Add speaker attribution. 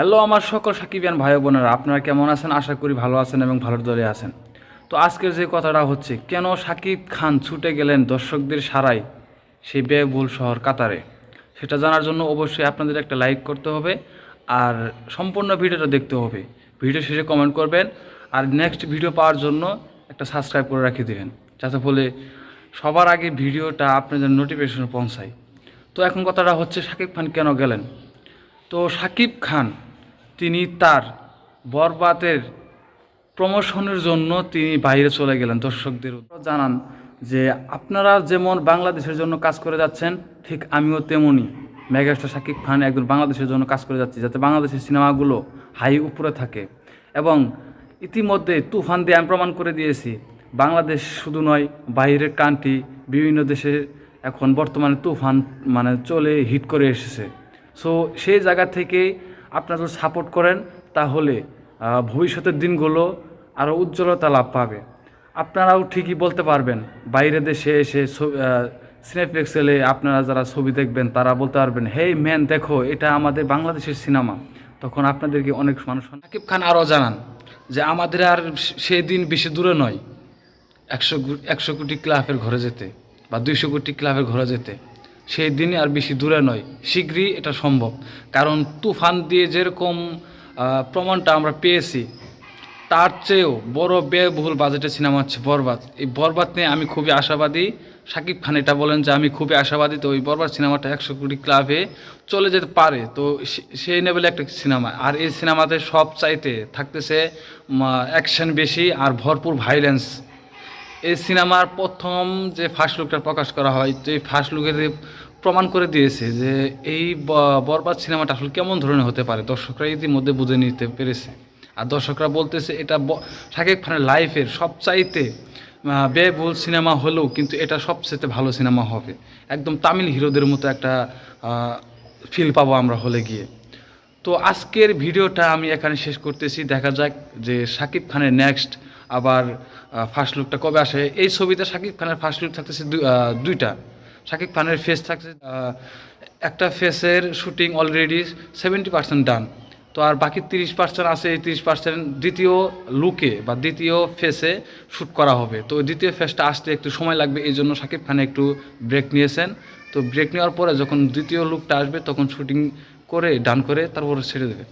Speaker 1: Hello আমার সকল সাকিবিয়ান ভাই বোনেরা, আপনারা কেমন আছেন? আশা করি ভালো আছেন এবং ভালোর দলে আছেন। তো আজকের যে কথাটা হচ্ছে, কেন সাকিব খান ছুটে গেলেন দর্শকদের সারাই সেই ব্যয়বহুল শহর কাতারে? সেটা জানার জন্য অবশ্যই আপনাদের একটা লাইক করতে হবে আর সম্পূর্ণ ভিডিওটা দেখতে হবে। ভিডিও শেষে কমেন্ট করবেন আর নেক্সট ভিডিও পাওয়ার জন্য একটা সাবস্ক্রাইব করে রাখিয়ে দেবেন, যাতে ফলে সবার আগে ভিডিওটা আপনাদের নোটিফিকেশন পৌঁছায়। তো এখন কথাটা হচ্ছে, সাকিব খান কেন গেলেন? তো সাকিব খান তিনি তার বরবাদের প্রমোশনের জন্য তিনি বাইরে চলে গেলেন। দর্শকদের জানান যে আপনারা যেমন বাংলাদেশের জন্য কাজ করে যাচ্ছেন, ঠিক আমিও তেমনই। মেগাস্টার শাকিব খান একজন বাংলাদেশের জন্য কাজ করে যাচ্ছি যাতে বাংলাদেশের সিনেমাগুলো হাই উপরে থাকে। এবং ইতিমধ্যে তুফান দিয়ে আমি প্রমাণ করে দিয়েছি, বাংলাদেশ শুধু নয়, বাইরের কান্ট্রি, বিভিন্ন দেশে এখন বর্তমানে তুফান মানে চলে হিট করে এসেছে। সো সেই জায়গা থেকে আপনারা যদি সাপোর্ট করেন, তাহলে ভবিষ্যতের দিনগুলো আরও উজ্জ্বলতা লাভ পাবে। আপনারাও ঠিকই বলতে পারবেন, বাইরে দেশে এসে সিনেপ্লেক্সেলে আপনারা যারা ছবি দেখবেন, তারা বলতে পারবেন, হেই ম্যান দেখো, এটা আমাদের বাংলাদেশের সিনেমা। তখন আপনাদেরকে অনেক মানুষ সাকিব খান আরও জানান যে, আমাদের আর সেই দিন বেশি দূরে নয়। একশো একশো কোটি ক্লাবের ঘরে যেতে বা দুইশো কোটি ক্লাবের ঘরে যেতে। সেই দিনই আর বেশি দূরে নয়। শীঘ্রই এটা সম্ভব। কারণ তুফান দিয়ে যেরকম প্রমাণটা আমরা পেয়েছি, তার চেয়েও বড় ব্যয়বহুল বাজেটের সিনেমা হচ্ছে বরবাদ। এই বরবাদ নিয়ে আমি খুবই আশাবাদী। শাকিব খান এটা বলেন যে, আমি খুবই আশাবাদী তো ওই বরবাদ সিনেমাটা একশো কোটি ক্লাবে চলে যেতে পারে। তো সেই লেভেলে একটা সিনেমা। আর এই সিনেমাতে সব চাইতে থাকতেছে অ্যাকশন বেশি আর ভরপুর ভাইলেন্স। এই সিনেমার প্রথম যে ফার্স্ট লুকটা প্রকাশ করা হয়, তো এই ফার্স্ট লুকের প্রমাণ করে দিয়েছে যে এই বরবাদ সিনেমাটা আসলে কেমন ধরনের হতে পারে, দর্শকরা ইতিমধ্যে বুঝে নিতে পেরেছে। আর দর্শকরা বলতেছে এটা শাকিব খানের লাইফের সবচাইতে ব্যয়বহুল সিনেমা হলেও কিন্তু এটা সবচেয়ে ভালো সিনেমা হবে। একদম তামিল হিরোদের মতো একটা ফিল পাবো আমরা হলে গিয়ে। তো আজকের ভিডিওটা আমি এখানে শেষ করতেছি। দেখা যাক যে শাকিব খানের নেক্সট আবার ফার্স্ট লুকটা কবে আসে? এই ছবিতে শাকিব খানের ফার্স্ট লুক থাকতেছে দুইটা। শাকিব খানের ফেস থাকছে একটা ফেসের shooting already seventy percent done তো আর বাকি তিরিশ পার্সেন্ট আছে, এই তিরিশ পার্সেন্ট দ্বিতীয় লুকে বা দ্বিতীয় ফেসে শ্যুট করা হবে। তো দ্বিতীয় ফেসটা আসতে একটু সময় লাগবে, এই জন্য শাকিব খান একটু ব্রেক নিয়েছেন। তো ব্রেক নেওয়ার পরে যখন দ্বিতীয় লুকটা আসবে, তখন শুটিং করে ডান করে তারপরে ছেড়ে দেবে।